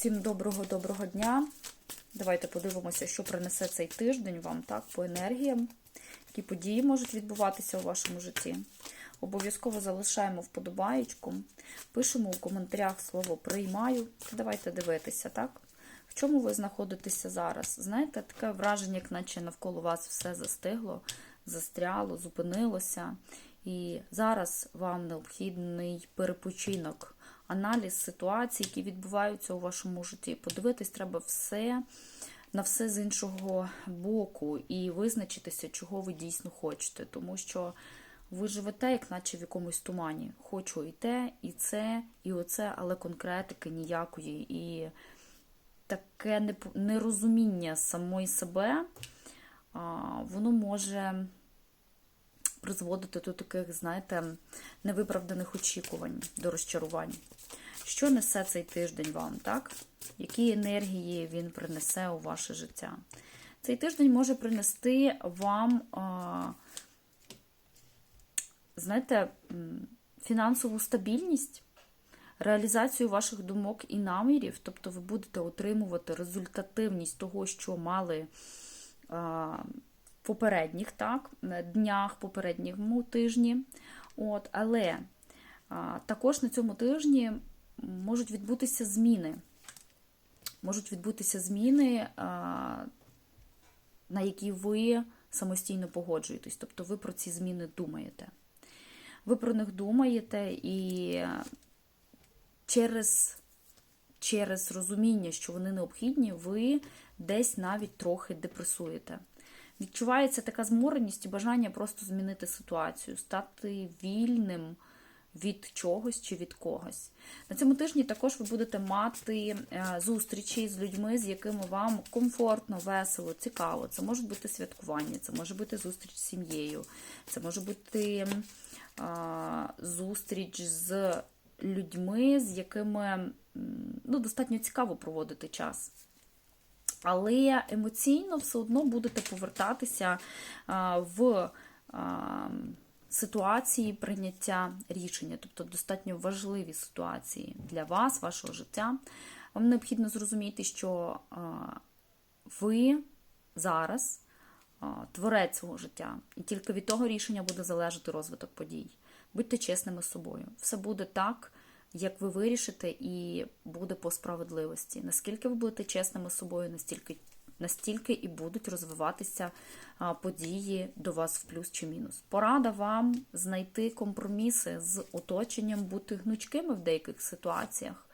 Всім доброго-доброго дня. Давайте подивимося, що принесе цей тиждень вам так, по енергіям, які події можуть відбуватися у вашому житті. Обов'язково залишаємо вподобаєчку, пишемо у коментарях слово приймаю. Давайте дивитися, так? В чому ви знаходитеся зараз? Знаєте, таке враження, як наче навколо вас все застигло, застряло, зупинилося. І зараз вам необхідний перепочинок, аналіз ситуацій, які відбуваються у вашому житті. Подивитись треба все на все з іншого боку і визначитися, чого ви дійсно хочете. Тому що ви живете, як наче в якомусь тумані. Хочу і те, і це, і оце, але конкретики ніякої. І таке нерозуміння самої себе, воно може призводити до таких, знаєте, невиправданих очікувань, до розчарувань. Що несе цей тиждень вам, так? Які енергії він принесе у ваше життя? Цей тиждень може принести вам, знаєте, фінансову стабільність, реалізацію ваших думок і намірів, тобто ви будете отримувати результативність того, що мали попередніх так, днях, попередньому тижні. От, але а, також на цьому тижні можуть відбутися зміни. Можуть відбутися зміни, а, на які ви самостійно погоджуєтесь. Тобто ви про ці зміни думаєте. Ви про них думаєте і через, через розуміння, що вони необхідні, ви десь навіть трохи депресуєте. Відчувається така змореність і бажання просто змінити ситуацію, стати вільним від чогось чи від когось. На цьому тижні також ви будете мати е, зустрічі з людьми, з якими вам комфортно, весело, цікаво. Це може бути святкування, це може бути зустріч з сім'єю, це може бути зустріч з людьми, з якими ну, достатньо цікаво проводити час. Але емоційно все одно будете повертатися в ситуації прийняття рішення, тобто достатньо важливі ситуації для вас, вашого життя. Вам необхідно зрозуміти, що ви зараз творець свого життя, і тільки від того рішення буде залежати розвиток подій. Будьте чесними з собою. Все буде так, як ви вирішите, і буде по справедливості. Наскільки ви будете чесними з собою, настільки, настільки і будуть розвиватися події до вас в плюс чи мінус. Порада вам знайти компроміси з оточенням, бути гнучкими в деяких ситуаціях.